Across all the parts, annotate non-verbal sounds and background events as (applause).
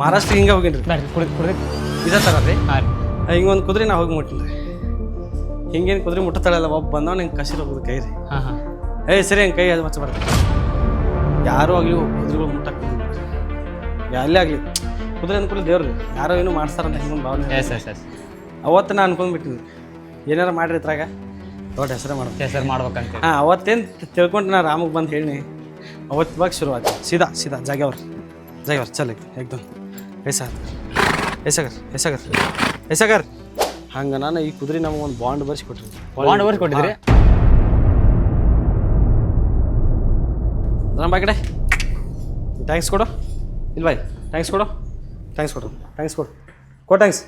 ಮಹಾರಾಷ್ಟ್ರ ಹಿಂಗೆ ಹೋಗಿನ್ರಿ. ಬ್ಯಾಡ್ರಿ ಕುಡಿದ್ ಕುಡಿದ್. ಇದೇ ಥರ ರೀ. ಹಾಂ ರೀ. ಹಿಂಗೊಂದು ಕುದುರೆ ನಾ ಹೋಗಿ ಮುಟ್ಟಿನಿ ರೀ ಹಿಂಗೇನು ಕುದುರೆ ಮುಟ್ಟತಾಳಲ್ಲ ಒಬ್ಬ ಬಂದವ ನಿಂಗೆ ಕಸಿರ ಹೋಗುದು ಕೈ ರೀ ಹಾಂ ಹಾಂ. ಏಯ್ ಸರಿ ಹಂಗೆ ಕೈ ಅದು ಮಚ್ಚಬಾರ್ದು ಯಾರೂ ಆಗಲಿ ಕುದುರೆಗಳು ಮುಟ್ಟಕ್ಕೆ ಎಲ್ಲೇ ಆಗಲಿ. ಕುದುರೆ ಅಂದ್ಕೊಳ್ಳಿ ದೇವ್ರು ಯಾರೋ ಏನು ಮಾಡ್ತಾರಂತ ಹಿಂಗೊಂದು ಭಾವನೆ. ಎಸ್ ಎಸ್ ಎಸ್ ಅವತ್ತು ನಾ ಅನ್ಕೊಂಡ್ಬಿಟ್ಟಿನಿ ಏನಾರ ಮಾಡ್ರಿ ಇದ್ರಾಗ? ದೊಡ್ಡ ಹೆಸರು ಮಾಡೋದು. ಹೆಸರು ಮಾಡ್ಬೇಕಂತ. ಹಾಂ ಅವತ್ತೇನು ತಿಳ್ಕೊಂಡು ನಾ ರಾಮಗೆ ಬಂದು ಹೇಳಿ ಅವತ್ತು ಬಾಗ ಶುರು ಆಯ್ತು ಸೀದಾ ಸೀದಾ ಜಾಗ್ಯವ್ರ ಜಾಗ್ಯವ್ರ ಚಲ್ ಏಕ್ದಮ್ ಎಸ ಎಸಗರ್ ಎಸಗರ್ ಎಸಗರ್ ಹಂಗೆ ನಾನು ಈ ಕುದುರೆ ನಮಗೆ ಒಂದು ಬಾಂಡ್ ಬರ್ಸಿ ಕೊಟ್ರಿ ಬಾಂಡ್ ಬರ್ಸಿ ಕೊಟ್ಟಿದ್ರಿ ನಮ್ಮ ಬಾಯ್ ಕಡೆ. ಥ್ಯಾಂಕ್ಸ್ ಕೊಡು. ಇಲ್ಲ ಬಾಯ್ ಥ್ಯಾಂಕ್ಸ್ ಕೊಡು. ಥ್ಯಾಂಕ್ಸ್ ಕೊಡು ಥ್ಯಾಂಕ್ಸ್ ಕೊಡು. ಕೊ ಥ್ಯಾಂಕ್ಸ್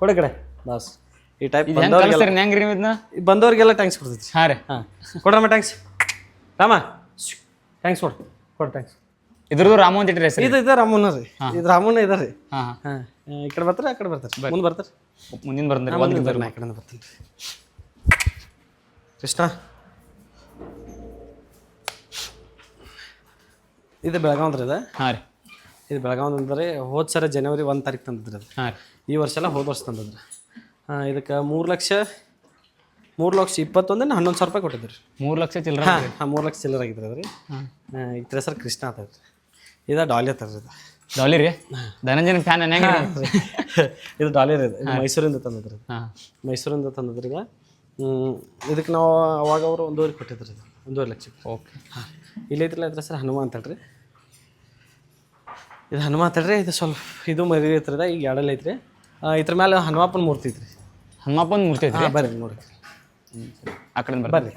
ಕೊಡಿ ಕಡೆ. ಬಾಸ್. ಈ ಟೈಪ್ ಬಂದವ್ರಿಗೆಲ್ಲ ಕಲಿಸ್ತೀರಿ ಹೆಂಗೆ ರೀ ಇದನ್ನ ಬಂದವ್ರಿಗೆಲ್ಲ ಥ್ಯಾಂಕ್ಸ್ ಕೊಡ್ತೈತಿ. ಹಾಂ ರೀ. ಹಾಂ. ಕೊಡ್ರಮ್ಮ ಥ್ಯಾಂಕ್ಸ್ ರಾಮ ಥ್ಯಾಂಕ್ಸ್ ಕೊಡು. ಕೊಡು ಥ್ಯಾಂಕ್ಸ್ ಇದ್ರದ್ದು ರಾಮು ಅಂತ ಇಟ್ರಿ ಹೆಸರು ಇದು ಇದೆ ರಾಮನ್ ರೀ ಇದು ರಾಮಣ್ಣ ಇದ ರೀ. ಹಾಂ ಹಾಂ. ಹಾಂ. ಈ ಕಡೆ ಬರ್ತಾರೆ ಆ ಕಡೆ ಬರ್ತಾರೆ. ಮುಂದೆ ಬರ್ತಾರೆ. ಮುಂದಿನ ಬರ್ತಾರೆ ಮುಂದೆ ಬರ್ತಾರೆ ನಾ ಈ ಕಡೆಯಿಂದ ಬರ್ತೀನಿ. ಕೃಷ್ಣ. ಇದು ಬೆಳಗಾವ್ದು ರೀ ಇದು? ಹಾಂ ರೀ. ಇದು ಬೆಳಗಾವ್ ಅಂದ್ರೆ ಹೋದ ಸರ ಜನವರಿ ಒಂದು ತಾರೀಕು ತಂದಿದ್ರಿ ಅದು. ಹಾಂ ರೀ. ಈ ವರ್ಷ ಎಲ್ಲ ಹೋದ ವರ್ಷ ತಂದಿದ್ರಿ. ಹಾಂ ಇದಕ್ಕೆ ಮೂರು ಲಕ್ಷ ಮೂರು ಲಕ್ಷ ಇಪ್ಪತ್ತೊಂದಿನ ಹನ್ನೊಂದು ಸಾವಿರ ರೂಪಾಯಿ ಕೊಟ್ಟಿದ್ರಿ. ಮೂರು ಲಕ್ಷ ಚಿಲ್ಲರ ಹಾಂ ಹಾಂ ಮೂರು ಲಕ್ಷ ಚಿಲ್ಲರ್ ಆಗಿದ್ರಿ ಅದು ರೀ. ಹಾಂ. ಈಗ ಹೆಸರು ಕೃಷ್ಣ ಅಂತ ರೀ ಇದು ಡಾಲಿ ತರ ಇದು ಡಾಲಿ ರೀ? ಧನಂಜನ ಫ್ಯಾನ್ ಇದು ಡಾಲಿ ರೀ ಇದು. ಮೈಸೂರಿಂದ ತಂದದ್ರಿ ಹಾಂ. ಮೈಸೂರಿಂದ ತಂದಿದ್ರಿ ಈಗ. ಇದಕ್ಕೆ ನಾವು ಅವಾಗ ಅವರು ಒಂದೂವರೆ ಕೊಟ್ಟಿದ್ರಿ ಇದು. ಒಂದೂವರೆ ಲಕ್ಷ ಓಕೆ ಹಾಂ. ಇಲ್ಲಿ ಐತ್ರಲ್ಲ ಇದ್ರ ಸರ್ ಹನುಮಾನ್ ತಡ್ರಿ ಇದು ಹನುಮಾನ್ ತಡ್ರಿ ಇದು ಸ್ವಲ್ಪ ಇದು ಮರಿ ಐತ್ರದ ಈಗ ಎರಡಲ್ಲಿ ಐತ್ರಿ. ಇದ್ರ ಮೇಲೆ ಹನುಮಪ್ಪನ ಮೂರ್ತಿ ಐತ್ರಿ. ಹನುಮಪ್ಪನ ಮೂರ್ತಿ ಐತ್ರಿ? ಬರ್ರಿ ನೋಡಿ ಆ ಕಡೆ ಬರ್ರಿ.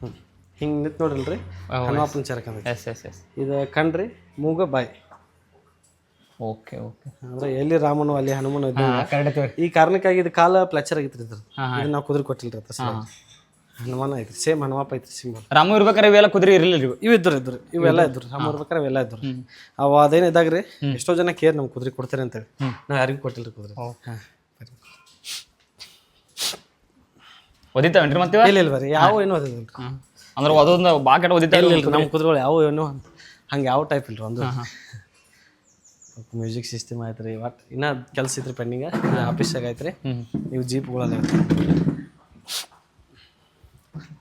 ಹ್ಞೂ ಹಿಂಗೆ ನಿಂತು ನೋಡಿಲ್ರಿ ಹನುಮಪ್ಪನ ಚರಕ ಎಸ್ ಎಸ್ ಎಸ್ ಇದು ಕಣ್ರಿ ಮೂಗ ಬಾಯಿ. ಓಕೆ ಓಕೆ ಅಂದ್ರೆ ಎಲ್ಲಿ ರಾಮನು ಅಲ್ಲಿ ಹನುಮನು ಈ ಕಾರಣಕ್ಕಾಗಿ ಇದು ಕಾಲ ಪ್ಲಚರ್ ಆಗಿತ್ತು ಇದ್ರ ಇದು ನಾವು ಕುದುರೆ ಕೊಟ್ಟಿಲ್ರಿ ಅತ್ತ ಹನುಮಾನ ಐತ್ರಿ ಸೇಮ್ ಹನುಮಪ್ಪ ಐತ್ರಿ ಸಿಂಬಲ್ ರಾಮ ಇರ್ಬೇಕಾರೆ ಇವೆಲ್ಲ ಕುದುರೆ ಇರಲಿಲ್ಲ ರೀ ಇವು ಇದ್ರು ಇದ್ರು ಇವೆಲ್ಲ ಇದ್ರು ರಾಮ ಇರ್ಬೇಕಾರೆ ಇವೆಲ್ಲ ಇದ್ರು ಅವ ಅದೇನು ಇದಾಗ್ರಿ? ಎಷ್ಟೋ ಜನ ಕೇರ್ ನಮ್ಗೆ ಕುದುರೆ ಕೊಡ್ತಾರೆ ಅಂತೇಳಿ. ನಾವು ಯಾರಿಗೂ ಕೊಟ್ಟಿಲ್ರಿ ಕುದುರೆ. ಹಾಂ. ಓದಿತಾವೇನ್ರಿ ಮತ್ತೆ ಇವ? ಇಲ್ಲ ಇಲ್ಲ ಬರ್ರಿ ಯಾವ ಏನು ಅದಿಲ್ರಿ ಹಾಂ. ಅಂದ್ರೆ ಅದೊಂದು ಬಾಕೆಟ್ ಓದಿತಾವೆ ಇಲ್ಲ ನಮ್ಮ ಕುದುರೆಗಳು ಯಾವ ಏನು ಹಂಗೆ ಯಾವ ಟೈಪ್ ಇಲ್ರಿ ಒಂದು. ಮ್ಯೂಸಿಕ್ ಸಿಸ್ಟಮ್ ಆಯ್ತು ರೀ ಇನ್ನ ಇನ್ನೂ ಕೆಲಸ ಇದ್ರಿ ಪೆಂಡಿಂಗ್ ಆಫೀಸಾಗ ಐತ್ರಿ ರೀ. ನೀವು ಜೀಪ್ಗಳೆಲ್ಲ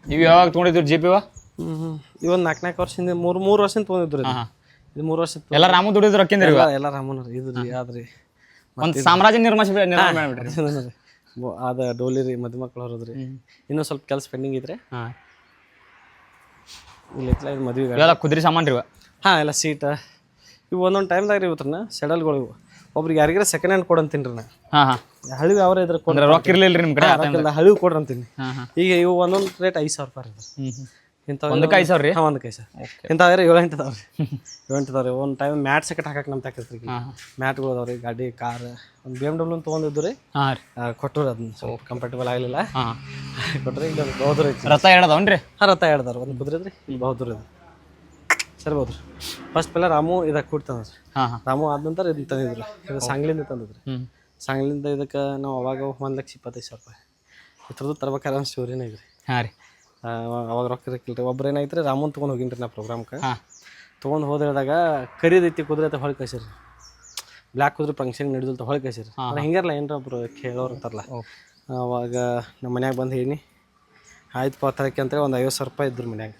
ನೀವು ಯಾವಾಗ ತೊಗೊಂಡಿದ್ರು ಜೀಪ್ ಪಿ ಇವ ಹ್ಞೂ ಹ್ಞೂ ಇವೊಂದು ನಾಲ್ಕು ನಾಲ್ಕು ವರ್ಷದಿಂದ ಮೂರು ಮೂರು ವರ್ಷದಿಂದ ತೊಗೊಂಡಿದ್ರು ಇದು. ಹಾಂ ಇದು ಮೂರು ವರ್ಷದ ಎಲ್ಲ ರಾಮ ದುಡಿದ್ರು ಅಕ್ಕಿಂದ್ರಿ ಇವ? ಎಲ್ಲ ರಾಮನ ರೀ ಇದು ರೀ ಆದ್ರಿ. ಒಂದು ಸಾಮ್ರಾಜ್ಯ ನಿರ್ಮಾಣ ನಿರ್ಮಾಣ ಮಾಡ್ಬಿಟ್ರಿ. ಅದ ಡೋಲಿ ರೀ ಮದುಮಕ್ಳು ಹೊರದ್ರಿ ಇನ್ನೂ ಸ್ವಲ್ಪ ಕೆಲಸ ಪೆಂಡಿಂಗ್ ಇದ್ರೆ ಹಾಂ. ಇಲ್ಲಿ ಇತ್ಲ ಇದು ಮದುವೆ ಇವೆಲ್ಲ ಕುದುರೆ ಸಾಮಾನು ರೀ ಇವ. ಹಾಂ ಎಲ್ಲ ಸೀಟ ಇವು ಒಂದೊಂದು ಟೈಮ್ದಾಗ ರೀ ಇವತ್ರನ್ನ ಸೆಡಲ್ಗಳು ಇವು. ಒಬ್ರಿಗೆ ಯಾರಿಗಾರ ಸೆಕೆಂಡ್ ಹ್ಯಾಂಡ್ ಕೊಡಂತೀನಿ ರೀ ನಾ. ಹಾಂ ಹಾಂ. ಹಳಿವು ಯಾವ ಇದ್ರ ಕೊಡ ಅಂದ್ರೆ ರೊಕ್ಕ ಇರ್ಲಿಲ್ಲ ರೀ ನಿಮ್ಮ ಕಡೆ ಹಳಿವು ಕೊಡ್ರಿ ಹಾಂ ಈಗ ಇವು ಒಂದೊಂದು ರೇಟ್ ಐದು ಸಾವಿರ ರೂಪಾಯಿ ರೀ ಇಂಥವು ಒಂದಕ್ಕೆ ಐದು ಸಾವಿರ? ರೀ ಹಾಂ ಒಂದು ಕೈ ಸರ್ ಇಂಥವ್ರೆ ಏಳು ಎಂಟು ಅದಾವ್ರಿ. (laughs) ಏಳು ಎಂಟು ಅದಾವ್ರಿ. ಒಂದು ಟೈಮ್ ಮ್ಯಾಟ್ ಸೆಕೆಟ್ ಹಾಕಕ್ಕೆ ನಮ್ಮ ರೀ ಮ್ಯಾಟ್ಗಳು ಅದಾವ್ರಿ. ಗಾಡಿ ಕಾರ್ ಒಂದು ಬಿ ಎಂ ಡಬ್ಲ್ಯೂ ತೊಗೊಂಡಿದ್ದು ರೀ ಹಾಂ ರೀ. ಕೊಟ್ಟರು ಅದನ್ನ ಸೊ ಕಂಫರ್ಟಬಲ್ ಆಗಲಿಲ್ಲ. (laughs) ಕೊಟ್ಟರೆ ಈಗ ಬಹುದೂರ ಐತಿ. ರಥ ಹೇಳದವನ್ರಿ ಹಾಂ ರಥ ಹೇಳ್ದಾರ ಒಂದು ಕುದುರೆ ರೀ ಇಲ್ಲಿ ಬಹುದೂರ ಇದೆ. ಸರಿ ಬೌದ್ರಿ. ಫಸ್ಟ್ ಪೆಲ್ಲ ರಾಮು ಇದಕ್ಕೆ ಕೂಡಿ ತಂದ್ರಿ. ಹಾಂ ಹಾಂ. ರಾಮು ಆದ ನಂತರ ಇದನ್ನ ತಂದಿದ್ರು. ಇದು ಸಾಂಗ್ಲಿಂದ ತಂದಿದ್ರು. ಸಾಂಗ್ಲಿಂದ ಇದಕ್ಕೆ ನಾವು ಅವಾಗ ಒಂದು ಲಕ್ಷ ಇಪ್ಪತ್ತೈದು ಸಾವಿರ ರೂಪಾಯಿ. ಇತ್ರದ್ದು ತರ್ಬೇಕಾದ್ರೆ ಒಂದು ಸ್ಟೋರಿನೇ ಇದ್ರಿ ಹಾಂ ರೀ. ಅವಾಗ ರೊಕ್ಕ ಇರಕ್ಕಿಲ್ಲ ರೀ ಒಬ್ರು ಏನಾಯ್ತು ರೀ ರಾಮನ್ ತೊಗೊಂಡು ಹೋಗಿನ್ರಿ ನಾ ಪ್ರೋಗ್ರಾಮ್ಗೆ ಹಾಂ. ತೊಗೊಂಡು ಹೋದಾಗ ಕರಿದೈತಿ ಕುದುರೆ ಅಂತ ಹೊಳಿ ಕಳ್ಸಿರಿ. ಬ್ಲ್ಯಾಕ್ ಕುದುರೆ ಫಂಕ್ಷನ್ ನಡೆದಿಲ್ಲ ಹೊಳಿ ಕಳ್ಸಿರಿ. ಹಿಂಗಾರಲ್ಲ ಏನ್ರ ಒಬ್ರು ಕೇಳೋರು ಅಂತಾರಲ್ಲ. ಅವಾಗ ನಮ್ಮ ಮನ್ಯಾಗ ಬಂದು ಹೇಳಿ ಆಯ್ತು ಪಾ ತರಕ್ಕೆ ಅಂತೇಳಿ ಒಂದು ಐವತ್ತು ಸಾವಿರ ರೂಪಾಯಿ ಇದ್ರು ಮನ್ಯಾಗ.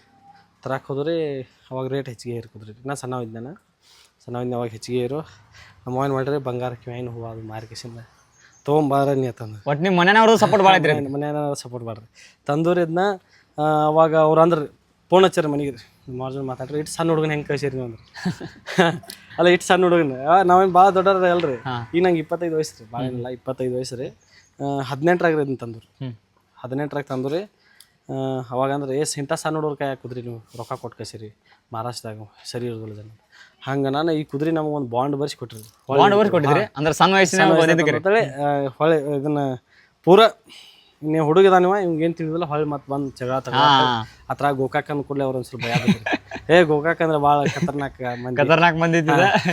ತರಕ್ಕೆ ಹೋದ್ರಿ ಅವಾಗ ರೇಟ್ ಹೆಚ್ಚಿಗೆ ಇರು ಕುದುರೆ. ನಾ ಸಣ್ಣ ಇದ್ದಾನ ಸಣ್ಣ ಇದ್ನ ಅವಾಗ ಹೆಚ್ಚಿಗೆ ಇರು ನಮ್ಮ ಏನು ಮಾಡ್ರಿ ಬಂಗಾರ ಏನು ಹೂವು ಅದು ಮಾರ್ಕೇಶಿಂದ ತೊಗೊಂಬಾರ ನೀ ತಂದು ಒಟ್ಟು ನಿಮ್ಮ ಮನೆಯವ್ರದ್ದು ಸಪೋರ್ಟ್ ಮಾಡಿದ್ರಿ ಮನೆಯವ್ರ ಮನೆಯ ಸಪೋರ್ಟ್ ಮಾಡ್ರಿ ತಂದೂರಿ ಇದನ್ನ ಅವಾಗ ಅವ್ರು ಅಂದ್ರೆ ಫೋನ್ ಹಚ್ಚಾರ ಮನೆಗೆ ರೀ ಮಾರ್ಜನ್ ಮಾತಾಡ್ರಿ ಇಟ್ಟು ಸಣ್ಣ ಹುಡುಗನ ಹೆಂಗೆ ಕಳ್ಸಿರಿ ನೀವು ಅಂದ್ರೆ. (laughs) ಅಲ್ಲ ಇಟ್ಟು ಸಣ್ಣ ಹುಡುಗನ. ನಾವೇನು ಭಾಳ ದೊಡ್ಡವ್ರ ಅಲ್ರಿ. ಈಗ ನಂಗೆ ಇಪ್ಪತ್ತೈದು ವಯಸ್ಸು ರೀ ಭಾಳ ಏನಿಲ್ಲ ಇಪ್ಪತ್ತೈದು ವಯಸ್ಸು ರೀ. ಹದಿನೆಂಟರಾಗ ಇದನ್ನ ತಂದೂರಿ. ಹದಿನೆಂಟರಾಗ ತಂದೂರಿ. ಅವಾಗ ಅಂದ್ರೆ ಏ ಇಂಥ ಸಣ್ಣ ಹುಡುಗ್ರ ಕೈ ಕುದ್ರಿ ನೀವು ರೊಕ್ಕ ಕೊಟ್ಟು ಕಳ್ಸಿರಿ ಮಹಾರಾಷ್ಟ್ರದಾಗ ಸರಿ ಇರೋದಿಲ್ಲ ಜನ ಹಂಗೆ ನಾನು ಈ ಕುದುರೆ ನಮಗೆ ಒಂದು ಬಾಂಡ್ ಬರ್ಸಿ ಕೊಟ್ಟಿರಿ ಬಾಂಡ್ ಬರ್ಸಿ ಕೊಟ್ಟಿದ್ರಿ? ಅಂದ್ರೆ ಸಣ್ಣ ವಯಸ್ಸಿನ ಹೊಳೆ ಇದನ್ನ ಪೂರ ನೀವು? ಹುಡುಗಿದಾನಿವ ಇವ್ಗೆ ಏನು ತಿಳಿದಿಲ್ಲ ಹೊಳ್ಳಿ ಮತ್ತೆ ಬಂದು ಜಗಳ ತಗ ಆ ಥರ ಗೋಕಾಕ್ ಅಂದ ಕೂಡಲೇ ಅವ್ರು ಒಂದು ಸ್ವಲ್ಪ ಭಯ. ಏ ಗೋಕಾಕ್ ಅಂದ್ರೆ ಬಾಳ ಖತರ್ನಾಕ್ ಮಂದಿ. ಖತರ್ನಾಕ್ ಮಂದಿ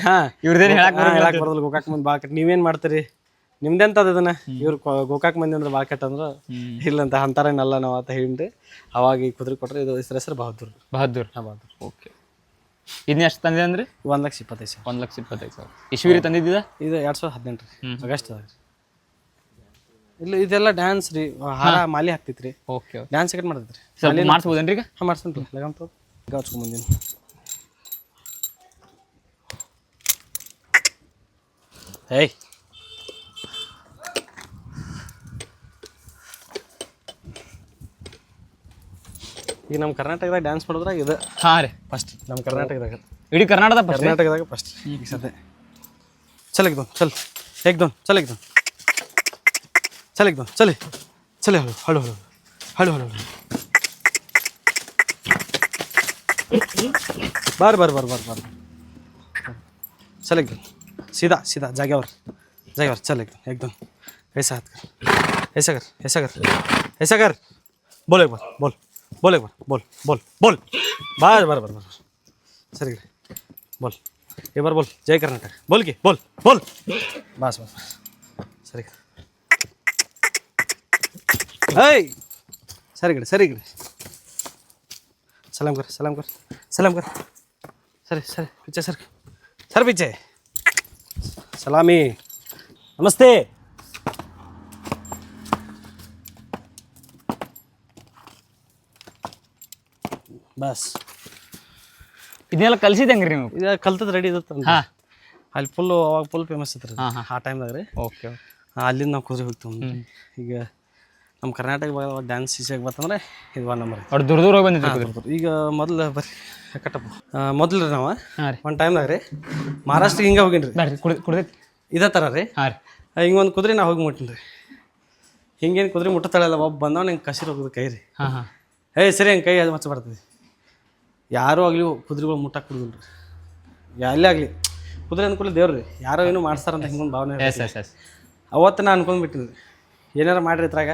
ಹಾಂ ಇವ್ರದೇನು ಹೇಳಕ್ ಹೇಳಕ್ ಬರೋದಿಲ್ಲ ಗೋಕಾಕ್ ಮಂದಿ ಭಾಳ ನೀವೇನ್ ಮಾಡ್ತೀರಿ? ನಿಮ್ದೆಂತ ಅದನ್ನ ಇವ್ರು ಗೋಕಾಕ್ ಮಂದಿ ಅಂದ್ರೆ ಭಾಳ ಕಟ್ ಅಂದ್ರೆ ಇಲ್ಲಂತ ಅಂತಾರೇನಲ್ಲ ನಾವು ಅಂತ ಹೇಳಿ ಅವಾಗ ಈ ಕುದುರೆ ಕೊಟ್ರೆ ಇದು ಹೆಸರು ಹೆಸರು ಬಹದ್ದೂರ್. ಬಹದ್ದೂರ್. ಹಾಂ ಬಹದ್ದೂರ್. ಓಕೆ. ಇದನ್ನ ಎಷ್ಟು ತಂದಿದೆ ಅಂದ್ರೆ? ಒಂದು ಲಕ್ಷ ಇಪ್ಪತ್ತೈದು ಸಾವಿರ. ಒಂದು ಲಕ್ಷ ಇಪ್ಪತ್ತೈದು ಸಾವಿರ. ಇಶ್ವೀರಿ ತಂದಿದ್ದ ಇದು ಎರಡು ಸಾವಿರದ ಹದಿನೆಂಟು ಆಗಸ್ಟ್ ಅದಾಗ. ಇಲ್ಲ ಇದೆಲ್ಲ ಡ್ಯಾನ್ಸ್ ರೀ. ಹಾರ ಮಾಲಿ ಹಾಕ್ತೈತ್ರಿ ಓಕೆ ಡ್ಯಾನ್ಸ್ ಕಟ್ ಮಾಡ್ತೈತ್ರಿ ಸ್ವಲ್ಪ ಮಾಡ್ಸ್ಬೋದೇನ್ರಿ ಈಗ? ಹಾಂ ಮಾಡ್ಸಂತ ಲಗಮ್ ತಗೋ. ಈಗ ಏಯ್. ಈಗ ನಮ್ಮ ಕರ್ನಾಟಕದಾಗ ಡ್ಯಾನ್ಸ್ ಮಾಡೋದ್ರಾಗ ಇದು. ಹಾಂ ರೀ ಫಸ್ಟ್ ನಮ್ಮ ಕರ್ನಾಟಕದಾಗ. ಇಡೀ ಕರ್ನಾಟಕದಾಗ ಕರ್ನಾಟಕದಾಗ ಫಸ್ಟ್ ಈಗ ಸದ್ಯ. ಚಲ್ ಇಕ್ದೋನ್ ಚಲ್. ಏಕ್ದೋನ್ ಚಲ್ ಇಕ್ದೋನ್ चल एकदम, चले चले हळू हळू हळू हळू हळू बर बर बर बर बर। चल एकदम, सीधा सीधा जाग्यावर जाग्यावर चल एकदम एकदम। ऐसा हात कर, ऐसा कर ऐसा कर ऐसा कर। बोल एक बार, बोल बोल एक बार, बोल बोल बोल। बर बर बर बर सर इकडे बोल, एक बार बोल, जय कर्नाटक। बोल की, बोल बोल। बस बस सर ಏಯ್! ಸರಿ ಗಡಿ ಸರಿ ಗಿಡ ಸಲಾಮ್ ಕರ್ ಸಲಾಮ್ ಕರ್ ಸಲಾಮ್ ಕರ್ ಸರಿ ಸರಿ ಪಿಚ್ಚೆ ಸರ್. ಸರ್ ಪಿಚ್ಚೆ. ಸಲಾಮಿ. ನಮಸ್ತೆ. ಬಸ್. ಇದನ್ನೆಲ್ಲ ಕಲ್ಸಿದ್ ಹೆಂಗ್ರಿ ನೀವು? ಇದ ಕಲ್ತದ್ ರೆಡಿ ಇರುತ್ತೆ ಹಾ. ಅಲ್ಲಿ ಫುಲ್ ಅವಾಗ ಫುಲ್ ಫೇಮಸ್ ಇತ್ತು ಆ ಟೈಮ್ದಾಗ ರೀ ಓಕೆ ಅಲ್ಲಿಂದ ನಾವು ಕುದುರೆ ಹೋಗ್ತೀವಿ ಈಗ ನಮ್ಮ ಕರ್ನಾಟಕ ಭಾಗದ ಡ್ಯಾನ್ಸ್ ಈಸಿಯಾಗಿ ಬರ್ತಂದ್ರೆ ಇದು ಒನ್ ನಂಬರ್ ಅವ್ರು ದೂರ ದೂರ ಹೋಗಿ ಬಂದಿದ್ರಿ ಈಗ ಮೊದಲು ಬರ್ರಿ ಕಟ್ಟಪ್ಪ. ಮೊದಲು ರೀ ನಾವು. ಒಂದು ಟೈಮ್ದಾಗ ರೀ ಮಹಾರಾಷ್ಟ್ರ ಹಿಂಗೆ ಹೋಗಿನಿ ರೀ. ಬ್ಯಾಡ್ರಿ ಕುಡಿ ಕುಡ್ದೈತಿ ಇದೇ ಥರ ರೀ. ಹಾಂ ರೀ. ಹಿಂಗೆ ಒಂದು ಕುದುರೆ ನಾ ಹೋಗಿ ಮುಟ್ಟಿನಿ ರೀ. ಹಿಂಗೇನು ಕುದುರೆ ಮುಟ್ಟತಾಳಲ್ಲ ಒಬ್ಬ ಬಂದವ ನಂಗೆ ಕಸಿರು ಹೋಗೋದು ಕೈ ರೀ. ಹಾಂ ಹಾಂ. ಏಯ್ ಸರಿ ಹಂಗೆ ಕೈ ಅದು ಮಚ್ಚ ಬರ್ತದೆ. ಯಾರೂ ಆಗಲಿ ಕುದುರೆಗಳು ಮುಟ್ಟಕ್ಕೆ ಕುಡಿದಿಲ್ಲ ರೀ. ಎಲ್ಲೇ ಆಗಲಿ. ಕುದುರೆ ಅಂದ್ಕೊಳ್ಳಿ ದೇವ್ರು ರೀ. ಯಾರೋ ಏನೋ ಮಾಡ್ತಾರಂತ ಹಿಂಗೊಂದು ಭಾವನೆ ಅವತ್ತು ನಾನು ಅನ್ಕೊಂಡ್ಬಿಟ್ಟಿನಿ ಏನಾರು ಮಾಡ್ರಿ ಇದ್ರಾಗ?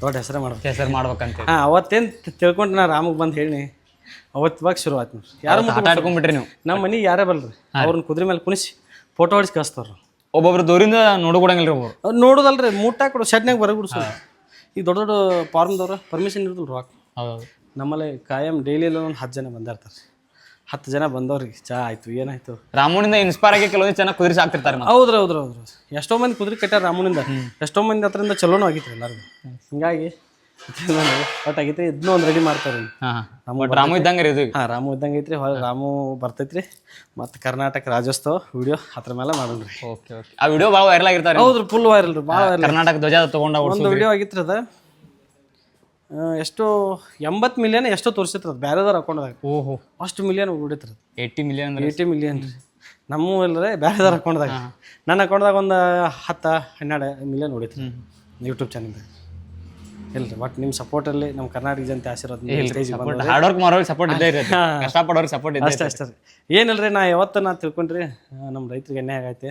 ದೊಡ್ಡ ಹೆಸರು ಮಾಡ್ಬೇಕು. ಹೆಸರು ಮಾಡ್ಬೇಕಂತ ಹಾಂ ಅವತ್ತೇನು ತಿಳ್ಕೊಂಡು ನಾ ರಾಮಗೆ ಬಂದು ಹೇಳಿ ಅವತ್ತು ಇವಾಗ ಶುರು ಆಯ್ತು ನೋಡ್ರಿ ಯಾರು ಮಾತಾಡ್ಕೊಂಡ್ಬಿಟ್ರಿ ನೀವು. ನಮ್ಮ ಮನೆಗೆ ಯಾರೇ ಬಲ್ರಿ ಅವ್ರನ್ನ ಕುದುರೆ ಮೇಲೆ ಕುಣಿಸಿ ಫೋಟೋ ಹೊಡಿಸಿ ಕಳಿಸ್ತಾರ ಒಬ್ಬೊಬ್ರು ದೂರಿಂದ ನೋಡ್ಕೊಡಂಗಿಲ್ಲ ರೀ ಅವ್ರು ನೋಡೋದಲ್ರಿ ಮೂಟ ಕೊಡು ಶೆಡ್ನಾಗ ಬರಗುಡ್ಸು ಈಗ ದೊಡ್ಡ ದೊಡ್ಡ ಫಾರ್ಮ್ದವ್ರು ಪರ್ಮಿಷನ್ ಇರೋದಿಲ್ಲ ರಾಕ್ ಹೌದು. ನಮ್ಮಲ್ಲಿ ಕಾಯಂ ಡೈಲಿ ಒಂದು ಹತ್ತು ಜನ ಬಂದಿರ್ತಾರೆ. ಹತ್ತು ಜನ ಬಂದವ್ರಿ ಚಾ ಆಯ್ತು ಏನಾಯ್ತು? ರಾಮುನಿಂದ ಇನ್ಸ್ಪೈರ್ ಆಗಿ ಕೆಲವೊಂದು ಜನ ಕುದುರೆ ಸಾಕ್ತಿರ್ತಾರೆ ಮತ್ತೆ. ಹೌದ್ರಿ ಹೌದ್ರಿ ಹೌದ್ರಿ. ಎಷ್ಟೋ ಮಂದಿ ಕುದುರೆ ಕಟ್ಟಾರ ರಾಮುನಿಂದ. ಎಷ್ಟೋ ಮಂದಿ ಹತ್ರಿಂದ ಚಲೋನು ಆಗಿತ್ತು ಎಲ್ಲರಿಗೂ. ಹಿಂಗಾಗಿ ಬಟ್ ಆಗೈತೆ ಇದನ್ನೂ ಒಂದು ರೆಡಿ ಮಾಡ್ತಾರೆ ಹಾ ಹಾಂ. ಬಟ್ ರಾಮು ಇದ್ದಂಗೆ ರೀ ಇದು. ಹಾಂ ರಾಮು ಇದ್ದಂಗೆ ಐತ್ರಿ ರಾಮು ಬರ್ತೈತ್ರಿ. ಮತ್ತು ಕರ್ನಾಟಕ ರಾಜ್ಯೋತ್ಸವ ವಿಡಿಯೋ ಅದ್ರ ಮೇಲೆ ಮಾಡೋಣ್ರಿ. ಓಕೆ ಓಕೆ ಆ ವಿಡಿಯೋ ಭಾಳ ವೈರಲ್ ಆಗಿರ್ತಾರೆ ಹೌದ್ರಿ ಫುಲ್ ವೈರಲ್ ರೀ ಭಾಳ ಕರ್ನಾಟಕ ಧ್ವಜ ತಗೊಂಡ ಒಂದು ವಿಡಿಯೋ ಆಗಿತ್ತು ಅದ. ಎಷ್ಟೋ ಎಂಬತ್ತು ಮಿಲಿಯನ್ ಎಷ್ಟೋ ತೋರಿಸಿತ್ತು ಅದು. ಬೇರೆದವ್ರ ಅಕೌಂಟ್ದಾಗ ಓಹೋ. ಅಷ್ಟು ಮಿಲಿಯನ್ ಉಡಿತ್ರಿ ಏಯ್ಟಿ ಮಿಲಿಯನ್ ಅಂದ್ರೆ ಏಯ್ಟಿ ಮಿಲಿಯನ್ ರೀ. ನಮ್ಮ ಇಲ್ಲದೆ ಬೇರೆದವ್ರ ಅಕೌಂಟ್ದಾಗ ನನ್ನ ಅಕೌಂಟ್ದಾಗ ಒಂದು ಹತ್ತು ಹನ್ನೆರಡು ಮಿಲಿಯನ್ ಉಡಿತ್ರಿ ಯೂಟ್ಯೂಬ್ ಚಾನಲ್ದಾಗ ಇಲ್ರಿ ರೀ ಬಟ್ ನಿಮ್ಮ ಸಪೋರ್ಟಲ್ಲಿ ನಮ್ಮ ಕರ್ನಾಟಕ ಜನತೆ ಆಶೀರ್ವಾದ ಹಾರ್ಡ್ ವರ್ಕ್ ಮಾಡೋರಿಗೆ ಸಪೋರ್ಟ್ ಇದ್ದೇ ಇರುತ್ತೆ. ಕಷ್ಟಪಡೋರಿಗೆ ಸಪೋರ್ಟ್ ಇದೆ ಅಷ್ಟೇ ಅಷ್ಟೇ. ರೀ ಏನಿಲ್ಲ ರೀ ನಾ ಯಾವತ್ತು ನಾ ತಿಳ್ಕೊಂಡ್ರಿ ನಮ್ಮ ರೈತರಿಗೆ ಎಣ್ಣೆ ಆಗೈತೆ.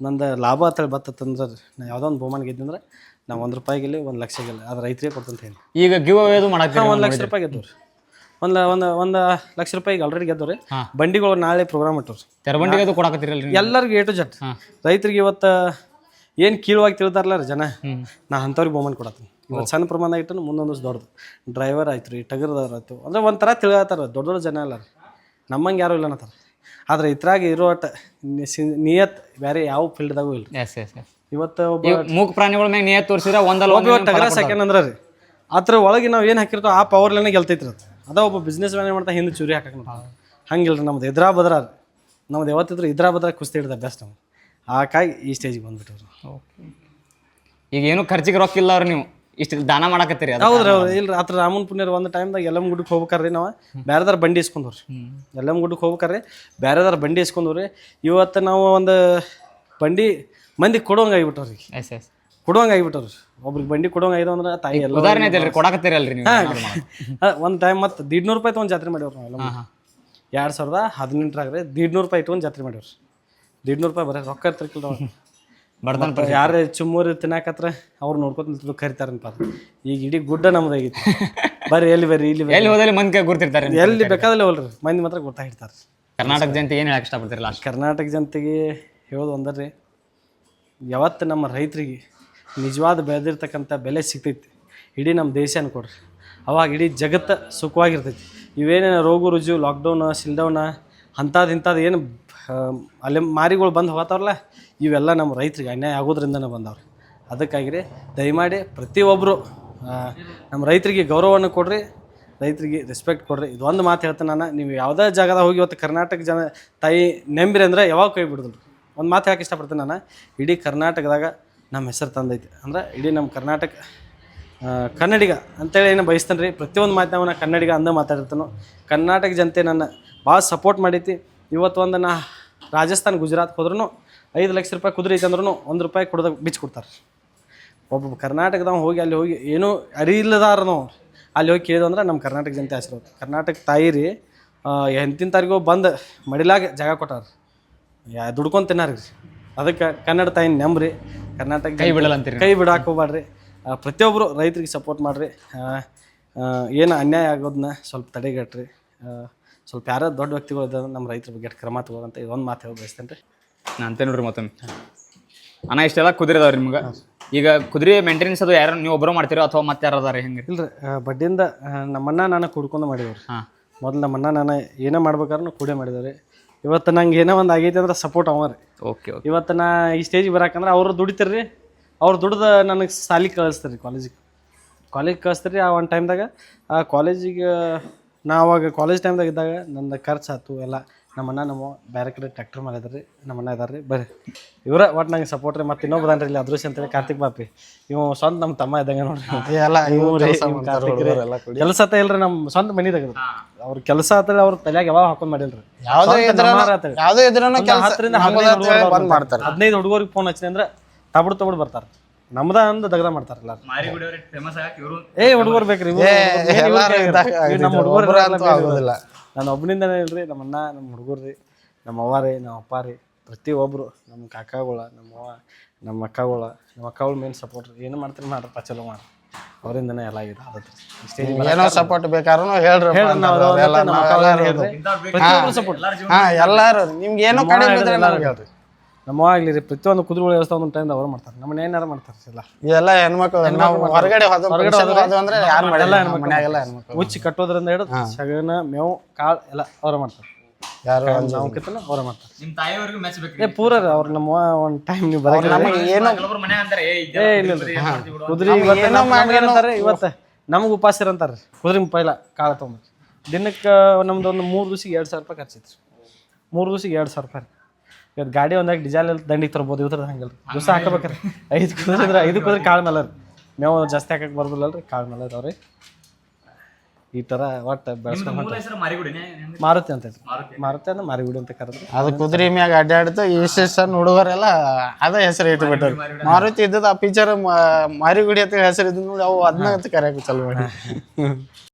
ನಂದು ಲಾಭ ಅಂತೇಳಿ ಬತ್ತಂದ್ರೆ ನಾ ಯಾವುದೋ ಒಂದು ಬಹುಮಾನ ಗೆದ್ದಂದ್ರೆ ನಾ ಒಂದು ರೂಪಾಯಿಗಿಲ್ಲ ಒಂದು ಲಕ್ಷ ಗಿಲ್ಲ. ಅದು ರೈತರಿಗೆ ಕೊಡ್ತಂತ ಹೇಳಿ. ಈಗ ಗಿವ್ ಅವೇದು ಮಾಡಕ್ಕೆ ಒಂದು ಲಕ್ಷ ರೂಪಾಯಿ ಗೆದ್ದವ್ರಿ. ಒಂದು ಒಂದು ಒಂದು ಲಕ್ಷ ರೂಪಾಯಿಗೆ ಆಲ್ರೆಡಿ ಗೆದ್ದವ್ರಿ. ಬಂಡಿಗಳು ನಾಳೆ ಪ್ರೋಗ್ರಾಮ್ ಇಟ್ಟವ್ರಿ. ತೆರಬಂಡಿಗೆ ಅದು ಕೊಡಕತ್ತಿರಲ್ಲ ಎಲ್ಲರಿಗೂ ಏಟು ಜಟ್ ರೈತರಿಗೆ ಇವತ್ತು ಏನು ಕೀಳುವಾಗಿ ತಿಳಿದಾರಲ್ಲ ರೀ ಜನ. ನಾ ಅಂಥವ್ರಿಗೆ ಬಹುಮಾನ ಕೊಡತ್ತೀನಿ. ಇವತ್ತು ಸಣ್ಣ ಪ್ರಮಾಣ ಇಟ್ಟು ಮುಂದೊಂದು ದಿವಸ ದೊಡ್ಡದು. ಡ್ರೈವರ್ ಆಯ್ತು ರೀ ಟಗರ್ದವ್ರು ಆಯ್ತು. ಅಂದ್ರೆ ಒಂಥರ ತಿಳಿಯತ್ತಾರ ದೊಡ್ಡ ದೊಡ್ಡ ಜನ ಅಲ್ಲ ರೀ. ನಮ್ಮಂಗೆ ಯಾರೂ ಇಲ್ಲ ಅನ್ನತಾರ ಆದ್ರೆ ಇದ್ರಾಗ ಇರೋ ನಿಯತ್ ಬೇರೆ ಯಾವ ಫೀಲ್ಡ್ದಾಗೂ ಇಲ್ಲ. ಎಸ್ ಎಸ್ ಎಸ್ ಇವತ್ತು ಒಬ್ಬ ಈಗ ಮೂಕ್ ಪ್ರಾಣಿಗಳ ಮ್ಯಾಗ ನಿಯತ್ ತೋರಿಸಿದ್ರೆ ಒಂದಲ್ಲ ಒಂದು ಒಬ್ಬ ಸೆಕೆಂಡ್ ಅಂದ್ರೆ ರೀ. ಅದ್ರ ಒಳಗೆ ನಾವು ಏನು ಹಾಕಿರ್ತೋ ಆ ಪವರ್ಲೇನೆ ಗೆಲ್ತೈತ್ರಿ ಅದು. ಅದ ಒಬ್ಬ ಬಿಸ್ನೆಸ್ ಮ್ಯಾನ್ ಮಾಡ್ತಾ ಹಿಂದೆ ಚೂರಿ ಹಾಕಕ್ ಹಂಗಿಲ್ರಿ ನಮ್ದು ಇದ್ರಾ ಬದ್ರ ನಮ್ದು ಯಾವತ್ತಿದ್ರು ಇದ್ರಾ ಬದ್ರ ಕುಸ್ತಿ ಹಿಡ್ದ ಬೆಸ್ಟ್ ನಮ್ಗೆ ಆ ಕಾಯಿ ಈ ಸ್ಟೇಜಿಗೆ ಬಂದ್ಬಿಟ್ಟವ್ರು ಈಗ ಏನು ಖರ್ಚಿಗೆ ರೊಕ್ಕ ಇಲ್ಲ ಅವ್ರು ನೀವು. ಇಷ್ಟು ದಾನ ಮಾಡಕತ್ತೀರಿ ಅದ ಹೌದ್ರಿ ಹೌದು. ಇಲ್ಲ ಆತ್ರ ರಾಮನ್ ಪುಣ್ಯರ್ ಒಂದು ಟೈಮ್ದಾಗ ಎಲ್ಲಮ್ಮ ಗುಡ್ಡಕ್ಕೆ ಹೋಗ್ಬೇಕಾರ್ರಿ ನಾವು. ಬೇರೆದಾರ ಬಂಡಿ ಇಸ್ಕೊಂಡವ್ರಿ. ಎಲ್ಲಮ್ಮ ಗುಡ್ಡಕ್ಕೆ ಹೋಗ್ಬೇಕಾರ್ರಿ. ಬೇರೆದಾರ ಬಂಡಿ ಇಸ್ಕೊಂಡವ್ರಿ. ಇವತ್ತು ನಾವು ಒಂದು ಬಂಡಿ ಮಂದಿ ಕೊಡೋಂಗೆ ಆಗಿಬಿಟ್ಟವ್ರಿ ಎಸ್ ಎಸ್. ಕೊಡೋಂಗೆ ಆಗಿಬಿಟ್ಟವ್ರಿ ಒಬ್ರಿಗೆ ಬಂಡಿ ಕೊಡೋಂಗೆ ಆಯ್ತು ಅಂದ್ರೆ ತಾಯಿ ಎಲ್ಲ ಉದಾಹರಣೆ ಐತಲ್ರಿ ಕೊಡಕತ್ತೀರಲ್ರಿ ನೀವು? ಒಂದು ಟೈಮ್ ಮತ್ತೆ ದೀಡ್ನೂರು ರೂಪಾಯಿ ತೊಗೊಂಡು ಜಾತ್ರೆ ಮಾಡ್ಯವ್ರು ನಾವೆಲ್ಲ. ಎರಡು ಸಾವಿರದ ಹದಿನೆಂಟರಾಗ ರೀ ದೀಡ್ನೂರು ರೂಪಾಯಿ ಇಟ್ಕೊಂಡು ಜಾತ್ರೆ ಮಾಡ್ಯವ್ರಿ. ದೀಡ್ನೂರು ರೂಪಾಯಿ ಬರೀ ರೊಕ್ಕ ಇರ್ತಿರ್ಕಿಲ್ಲ ಬಡತನ ಯಾರು ಯಾರೇ ಚುಮ್ಮೂರಿ ತಿನ್ನಾಕತ್ರ ಅವ್ರು ನೋಡ್ಕೊತ ನಿಂತು ಈಗ ಇಡೀ ಗುಡ್ಡ ನಮ್ದಾಗಿತ್ತು ಬರ್ರಿ ಎಲ್ಲಿ ಬರ್ರಿ ಇಲ್ಲಿ ಎಲ್ಲಿ ಹೋದಲ್ಲಿ ಮಂದಿ ಕೈ ಗುರ್ತಿರ್ತಾರೆ ಎಲ್ಲಿ ಬೇಕಾದಲ್ಲಿ ಹೋಲ್ರಿ ಮಂದಿ ಮಾತ್ರ ಗುರ್ತಾ ಇಡ್ತಾರೆ ಕರ್ನಾಟಕ ಜನತೆ ಏನು ಹೇಳಕ್ ಇಷ್ಟಪಡ್ತೀರಿ ಲಾಸ್ಟ್ ಕರ್ನಾಟಕ ಜನತೆಗೆ ಹೇಳೋದು ಒಂದರಿ ಯಾವತ್ತು ನಮ್ಮ ರೈತರಿಗೆ ನಿಜವಾದ ಬೆಳೆದಿರ್ತಕ್ಕಂಥ ಬೆಲೆ ಸಿಗ್ತೈತಿ, ಇಡೀ ನಮ್ಮ ದೇಶ ಕೊಡ್ರಿ. ಅವಾಗ ಇಡೀ ಜಗತ್ತು ಸುಖವಾಗಿರ್ತೈತಿ. ಇವೇನೇನು ರೋಗ ರುಜು ಲಾಕ್ಡೌನ ಸಿಲ್ಡೌನ ಅಂಥದ್ದು ಇಂಥದ್ದು ಏನು ಅಲೆ ಮಾರಿಗಳು ಬಂದು ಹೋಗ್ತಾವ್ರಲ್ಲ, ಇವೆಲ್ಲ ನಮ್ಮ ರೈತರಿಗೆ ಅನ್ಯಾಯ ಆಗೋದ್ರಿಂದನೇ ಬಂದವ್ರಿ. ಅದಕ್ಕಾಗಿರಿ ದಯಮಾಡಿ ಪ್ರತಿಯೊಬ್ಬರು ನಮ್ಮ ರೈತರಿಗೆ ಗೌರವವನ್ನು ಕೊಡ್ರಿ, ರೈತರಿಗೆ ರೆಸ್ಪೆಕ್ಟ್ ಕೊಡ್ರಿ. ಇದೊಂದು ಮಾತು ಹೇಳ್ತೇನೆ ನಾನು, ನೀವು ಯಾವುದೇ ಜಾಗದಾಗ ಹೋಗಿ ಇವತ್ತು ಕರ್ನಾಟಕ ಜನ ತಾಯಿ ನೆಂಬಿರಿ ಅಂದರೆ ಯಾವಾಗ ಕೈ ಬಿಡೋದಿಲ್ಲ ಒಂದು ಮಾತು ಹೇಳಕ್ಕೆ ಇಷ್ಟಪಡ್ತೀನಿ ನಾನು. ಇಡೀ ಕರ್ನಾಟಕದಾಗ ನಮ್ಮ ಹೆಸರು ತಂದೈತಿ. ಅಂದ್ರೆ ಇಡೀ ನಮ್ಮ ಕರ್ನಾಟಕ ಕನ್ನಡಿಗ ಅಂತೇಳಿ ಏನು ಬಯಸ್ತಾನೆ ರೀ. ಪ್ರತಿಯೊಂದು ನಾ ಕನ್ನಡಿಗ ಅಂದ ಮಾತಾಡಿರ್ತಾನೋ. ಕರ್ನಾಟಕ ಜನತೆ ನನ್ನ ಭಾಳ ಸಪೋರ್ಟ್ ಮಾಡೈತಿ. ಇವತ್ತು ಒಂದು ನಾ ರಾಜಸ್ಥಾನ, ಗುಜರಾತ್ ಹೋದ್ರೂ ಐದು ಲಕ್ಷ ರೂಪಾಯಿ ಕುದುರೆ ಅಂದ್ರೂ ಒಂದು ರೂಪಾಯಿ ಕೊಡ್ದಾಗ ಬಿಚ್ಚಿ ಕೊಡ್ತಾರೆ. ಒಬ್ಬ ಕರ್ನಾಟಕದವ ಹೋಗಿ ಅಲ್ಲಿ ಹೋಗಿ ಏನೂ ಅರಿಯಿಲ್ಲದಾರನೋ ಅಲ್ಲಿ ಹೋಗಿ ಕೇಳಿದ್ರು ಅಂದ್ರೆ ನಮ್ಮ ಕರ್ನಾಟಕ ಜನತೆ ಆಶೀರ್ವಾದ. ಕರ್ನಾಟಕ ತಾಯಿ ರೀ ಎಂತಿನ ತಾರಿಗೂ ಬಂದು ಮಡಿಲಾಗ ಜಾಗ ಕೊಟ್ಟಾರ. ಯಾ ದುಡ್ಕೊಂಡ್ ತಿನ್ನಾರಿ ಅದಕ್ಕೆ ಕನ್ನಡ ತಾಯಿನ ನೆಂಬ್ರಿ ಕರ್ನಾಟಕ ಕೈ ಬಿಡಲ್ಲ ಅಂತೀರಿ ಕೈ ಬಿಡಾಕ್ ಹೋಗ್ಬ್ಯಾಡ್ರಿ. ಆ, ಪ್ರತಿಯೊಬ್ಬರು ರೈತರಿಗೆ ಸಪೋರ್ಟ್ ಮಾಡಿರಿ. ಏನು ಅನ್ಯಾಯ ಆಗೋದನ್ನ ಸ್ವಲ್ಪ ತಡೆಗಟ್ರಿ. ಆ, ಸ್ವಲ್ಪ ಯಾರೋ ದೊಡ್ಡ ವ್ಯಕ್ತಿಗಳು ಇದ್ದಾರೆ ನಮ್ಮ ರೈತರ ಬಗ್ಗೆ ಕ್ರಮ ತಗೋದಂತ ಇದೊಂದು ಮಾತು ಹೇಳಿ ಬಯಸ್ತೇನೆ ರೀ. ನಾನು ಅಂತೆ ನೋಡ್ರಿ ಮತ್ತೊಮ್ಮೆ ಅಣ್ಣ ಇಷ್ಟೆಲ್ಲ ಕುದುರೆ ಅದಾವ್ರಿ ನಿಮ್ಗೆ? ಈಗ ಕುದುರೆ ಮೇಂಟೆನೆನ್ಸ್ ಅದು ಯಾರು ನೀವು ಒಬ್ಬರು ಮಾಡ್ತೀರೋ ಅಥವಾ ಮತ್ತೆ ಯಾರು ಅದಾರ ಹೆಂಗೆ ಇಲ್ರಿ ಆ, ಬಡ್ಡಿಯಿಂದ ಆ, ನಮ್ಮನ್ನ ನಾನು ಕುಡ್ಕೊಂಡು ಮಾಡಿದವ್ರಿ. ಹಾಂ. ಮೊದಲು ನಮ್ಮನ್ನ ನಾನು ಏನೇ ಮಾಡ್ಬೇಕಾದ್ರೂ ಕೂಡೇ ಮಾಡಿದವ್ರಿ. ಇವತ್ತು ನಂಗೆ ಏನೋ ಒಂದು ಆಗೈತೆ ಅಂದ್ರೆ ಸಪೋರ್ಟ್ ಅವ ರೀ. ಓಕೆ ಓಕೆ ಇವತ್ತು ನಾ ಈ ಸ್ಟೇಜಿಗೆ ಬರಾಕಂದ್ರೆ ಅವ್ರು ರೀ. ಅವ್ರು ದುಡ್ದು ನನಗೆ ಸಾಲಿಗೆ ಕಳಿಸ್ತಾರೆ ಕಾಲೇಜಿಗೆ ಕಾಲೇಜ್ ಕಳಿಸ್ತಾರೆ ಆ ಒಂದು ಟೈಮ್ದಾಗ ಆ ಕಾಲೇಜಿಗೆ ನಾ ಅವಾಗ ಕಾಲೇಜ್ ಟೈಮ್ದಾಗ ಇದ್ದಾಗ ನನ್ನ ಖರ್ಚು ಆಯ್ತು ಎಲ್ಲ. ನಮ್ಮನ್ನ ನಮ್ಮ ಬೇರೆ ಕಡೆ ಟ್ರ್ಯಾಕ್ಟರ್ ಮಾಡಿದ್ರಿ ನಮ್ಮ ಅಣ್ಣ ಇದಾರೆ ರೀ ಬರ್ರಿ. ಇವರ ಒಟ್ಟು ನಂಗೆ ಸಪೋರ್ಟ್ ರೀ ಮತ್ತೆ ಇನ್ನೊಬ್ಬ ಅದಾನ್ರಿ ಇಲ್ಲಿ ಅದೃಶ್ಯ ಅಂತೇಳಿ ಕಾರ್ತಿಕ್ ಬಾಪಿ ಇವ್ ಸ್ವಂತ ನಮ್ಮ ತಮ್ಮ ಇದ್ದಂಗೆ ನೋಡ್ರಿ. ಎಲ್ಲ. ಕೆಲಸ ಇಲ್ರಿ ನಮ್ಮ ಸ್ವಂತ ಮನಿದಾಗ ಅವ್ರ ಕೆಲಸ ಆತ್ರಿ ಅವ್ರ ತಲೆಯಾಗ ಯಾವಾಗ ಹಾಕೊಂಡ್ ಮಾಡಿಲ್ರಿ. ಯಾವ್ದು ಹತ್ತರಿಂದ ಹದಿನೈದು ಮಾಡ್ತಾರೆ. ಹದಿನೈದು ಹುಡುಗರಿಗೆ ಫೋನ್ ಹಚ್ಚಿ ಅಂದ್ರೆ ತಬಡ್ ತಬಡ್ ಬರ್ತಾರೆ. ನಮ್ದ ಅಂದ್ ದಗದ ಮಾಡ್ತಾರಲ್ಲ ಫೇಮಸ್ ಆಗಕ್ಕೆ ಇವರು ಏ ಹುಡುಗರು ಬೇಕ್ರಿ ನಮ್ಮ ಹುಡುಗರು ಆಗೋದಿಲ್ಲ. ನಾನು ಒಬ್ಬನಿಂದನೇ ಇಲ್ರಿ ನಮ್ಮ ಅಣ್ಣ ನಮ್ಮ ಹುಡುಗರು ರೀ ನಮ್ಮ ಅವ್ವ ರೀ ನಮ್ಮ ಅಪ್ಪ ರೀ ಪ್ರತಿಯೊಬ್ಬರು ನಮ್ಮ ಕಾಕಾಗಳ ನಮ್ಮ ಅವ್ವ ನಮ್ಮ ಅಕ್ಕಗಳ ನಮ್ಮ ಅಕ್ಕಗಳು ಮೇನ್ ಸಪೋರ್ಟ್ ರೀ. ಏನು ಮಾಡ್ತೀರಿ ಮಾಡ್ರಪ್ಪ ಚಲೋ ಮಾಡ್ರಿ. ಅವರಿಂದನೇ ಎಲ್ಲ ಇದು ಏನೋ ಸಪೋರ್ಟ್ ಬೇಕಾದ್ರೂ ಹೇಳ್ರಿ ಹೇಳ್ರಿ ಎಲ್ಲ ನಮ್ಮ ನಾವೆಲ್ಲ ಅಕ್ಕಗಳ ಪ್ರತಿಯೊಬ್ಬರು ಸಪೋರ್ಟ್ ಹಾ ಎಲ್ಲಾರು ನಿಮ್ಗೆ ಏನೋ ಕಡಿಮೆ ಇದ್ರೆ ನಮ್ಗೆ ಹೇಳ್ರಿ. ನಮ್ಮ ಅವ್ವ ಆಗ್ಲಿ ರೀ ಪ್ರತಿಯೊಂದು ಕುದುರೆ ವ್ಯವಸ್ಥೆ ಒಂದು ಟೈಮ್ ಅವ್ರು ಮಾಡ್ತಾರೆ. ನಮ್ಮ ಏನಾರು ಮಾಡ್ತಾರೆ ಎಲ್ಲ ಇದೆಲ್ಲ ಹೆಣ್ಮಕ್ಳು ನಾವು ಹೊರಗಡೆ ಹೋದ ಹೋದ್ವು ಅಂದ್ರೆ ಯಾರು ಮಾಡಲ್ಲ ಮನ್ಯಾಗೆಲ್ಲ ಹೆಣ್ಮಕ್ಳು ಉಚ್ಚಿ ಕಟ್ಟೋದ್ರಿಂದ ಹಿಡಿದು ಸಗನ ಮೇವು ಕಾಳು ಎಲ್ಲ ಅವ್ರ ಮಾಡ್ತಾರೆ. ಯಾರು ನಾವು ಕಿತ್ತನ ಅವ್ರ ಮಾಡ್ತಾರೆ. ನಿಮ್ಮ ತಾಯಿಯವ್ರಿಗೂ ಮ್ಯಾಚ್ ಬೇಕು ಏ ಪೂರ ಅವ್ರು ನಮ್ಮ ಒಂದು ಟೈಮ್ ನೀವು ಬರಕ್ಕೆ ನಮಗೆ ಏನೋ ಕೆಲವೊಬ್ರು ಮನೆ ಅಂತಾರೆ ಏ ಇಲ್ಲ ಕುದುರೆ ಇವತ್ತು ಏನೋ ಮಾಡ್ರಿ ಅಂತಾರೆ ಇವತ್ತು ನಮ್ಗೆ ಉಪವಾಸ ಇರಂತಾರೆ ಕುದುರೆ ಪೈಲ ಕಾಳು ತೊಗೊಂಬರ್ರಿ. ದಿನಕ್ಕೆ ನಮ್ದು ಒಂದು ಮೂರು ದಿವ್ಸಿಗೆ ಎರಡು ಸಾವಿರ ರೂಪಾಯಿ ಖರ್ಚಿತ್ತು ಮೂರ್ ದಿವ್ಸಿಗೆ ಎರಡ್ ಸಾವಿರ ರೂಪಾಯಿ ಇವತ್ತು ಗಾಡಿ ಒಂದಾಗ ಅಲ್ಲಿ ದಂಡಿಗೆ ತರ್ಬೋದು ಇವ್ರದ್ದು ಹಂಗಲ್ಲ. ದಿವಸ ಹಾಕಬೇಕ್ರಿ ಐದು ಕುದ್ರೆ ಅಂದ್ರೆ ಐದು ಕುದ್ರೆ ಕಾಳು ಮೇಲೆ ರೀ ಮೇವು ಜಾಸ್ತಿ ಹಾಕಕ್ಕೆ ಬರ್ದಿಲ್ಲ ರೀ ಕಾಳು ಮೇಲೆ ಅದಾವ್ರಿ ಈ ಥರ ಒಟ್ಟು ಬೆಳೆಸ್ಕೊಂಡು ಮಾರುತಿ ಅಂತ ಮಾರುತಿ. ಅಂದ್ರೆ ಮಾರಿಗುಡಿ ಅಂತ ಕರೆದ್ರಿ ಅದು ಕುದುರೆ ಮ್ಯಾಗ ಅಡ್ಡಾಡ್ತು ಈ ಸಣ್ಣ ಹುಡುಗರೆಲ್ಲ ಅದ ಹೆಸರು ಇಟ್ಬಿಟ್ಟಾರೆ ಮಾರುತಿ ಇದ್ದದ ಆ ಪಿಕ್ಚರ್ ಮಾರಿಗುಡಿ ಅಂತ ಹೆಸರು ಇದ್ದು ನೋಡಿ ಅವು ಅದನ್ನ ಕರೆಯಕ್ಕೆ ಚಲೋ ಮಾಡಿ. (laughs)